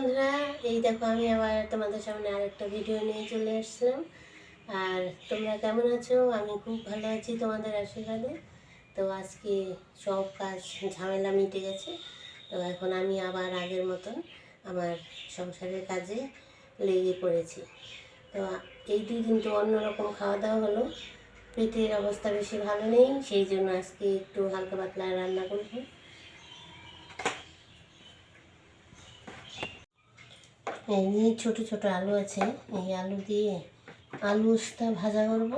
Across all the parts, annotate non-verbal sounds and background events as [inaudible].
বন্ধুরা, এই দেখো আমি আবার তোমাদের সামনে আরেকটা ভিডিও নিয়ে চলে আসলাম। আর তোমরা কেমন আছো? আমি খুব ভালো আছি তোমাদের আশীর্বাদে। তো আজকে সব কাজ ঝামেলা মিটে গেছে। তো এখন আমি আবার আগের মতন আমার সংসারের কাজে লেগে পড়েছি। তো এই দুই দিন তো অন্যরকম খাওয়া দাওয়া হলো। পেটের অবস্থা বেশি ভালো নেই, সেই জন্য আজকে একটু হালকা পাতলা রান্না করব। এই ছোট ছোট আলু আছে। এই আলু দিয়ে আলু উস্তা ভাজা করব।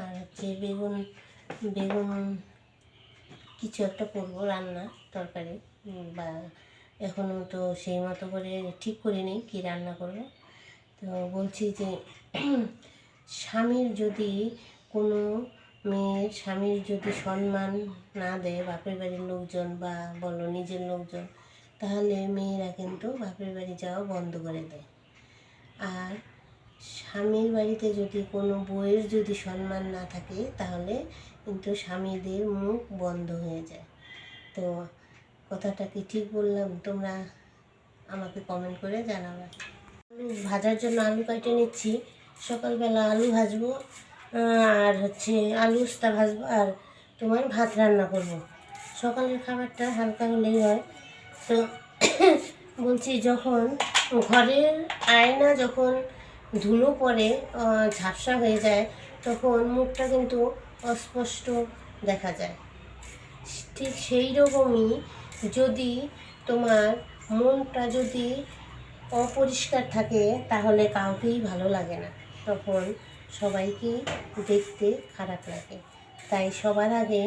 আর হচ্ছে বেগুন বেগুন কিছু একটা করব রান্না, তরকারি। বা এখনও তো সেই মতো করে ঠিক করে নিই কী রান্না করব। তো বলছি যে স্বামীর যদি কোনো মেয়ের স্বামীর যদি সম্মান না দেয়, বাপের বাড়ির লোকজন বা বলো নিজের লোকজন তাহলে মেয়েরা কিন্তু বাপের বাড়ি যাওয়া বন্ধ করে দেয়। আর স্বামীর বাড়িতে যদি কোনো বইয়ের যদি সম্মান না থাকে, তাহলে কিন্তু স্বামীদের মুখ বন্ধ হয়ে যায়। তো কথাটা কি ঠিক বললাম? তোমরা আমাকে কমেন্ট করে জানাবে। আলু ভাজার জন্য আলু কেটে নিচ্ছি। সকালবেলা আলু ভাজবো আর হচ্ছে আলু উস্তা ভাজবো, আর তোমার ভাত রান্না করব। সকালের খাবারটা হালকা হলেই হয়। তো [coughs] বলছি যখন ঘরের আয়না যখন ধুলো আহ, ঝাপসা হয়ে যায় তখন মুখটা কিন্তু অস্পষ্ট দেখা যায়। ঠিক সেই রকমই যদি তোমার মনটা যদি অপরিষ্কার থাকে তাহলে কাউকেই ভালো লাগে না। তখন সবাইকেই দেখতে খারাপ লাগে। তাই সবার আগে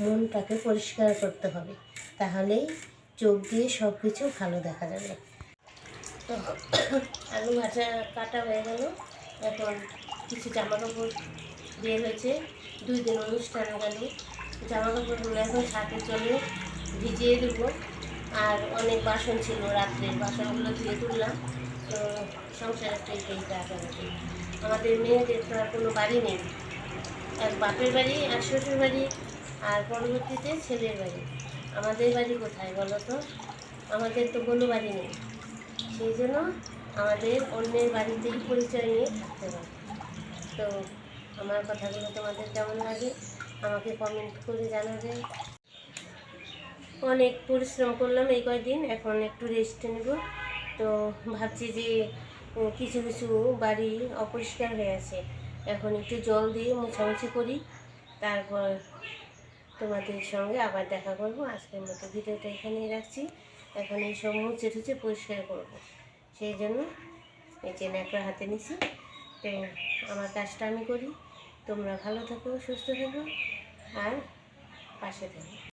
মনটাকে পরিষ্কার করতে হবে। তাহলেই চোখ দিয়ে সব কিছু ভালো দেখা যাবে। তো আলু ভাজা কাটা হয়ে গেল। এখন কিছু জামা কাপড় বের হয়েছে। দুই দিন অনুষ্ঠান গেল। জামা কাপড়গুলো এখন ছাদে চলে ভিজিয়ে দেবো। আর অনেক বাসন ছিল, রাত্রের বাসনগুলো ধুয়ে তুললাম। তো সংসারের এই কাজ আমাদের আমাদের মেয়েদের তো আর কোনো বাড়ি নেই। এক বাপের বাড়ি আর শ্বশুর বাড়ি, আর পরবর্তীতে ছেলের বাড়ি। আমাদের বাড়ি কোথায় বলো তো? আমাদের তো কোনো বাড়ি নেই। সেই জন্য আমাদের অন্যের বাড়িতেই পরিচয় নিয়ে থাকতে হবে। তো আমার কথাগুলো তোমাদের কেমন লাগে? আমাকে কমেন্ট করে জানাবে। অনেক পরিশ্রম করলাম এই কয়দিন, এখন একটু রেস্ট নেব। তো ভাবছি যে কিছু কিছু বাড়ি অপরিষ্কার হয়ে আছে। এখন একটু জল দিয়ে মোছামুছি করি, তারপর তোমাদের সঙ্গে আবার দেখা করব। আজকের মতো ভিডিওটা এখানেই রাখছি। এখন এই সব মুছে ঠুচে পরিষ্কার করব। সেই জন্য এই যে ন্যাকড়া হাতে নিছি। তো আমার কাজটা আমি করি। তোমরা ভালো থাকো, সুস্থ থাকো, আর পাশে থাকো।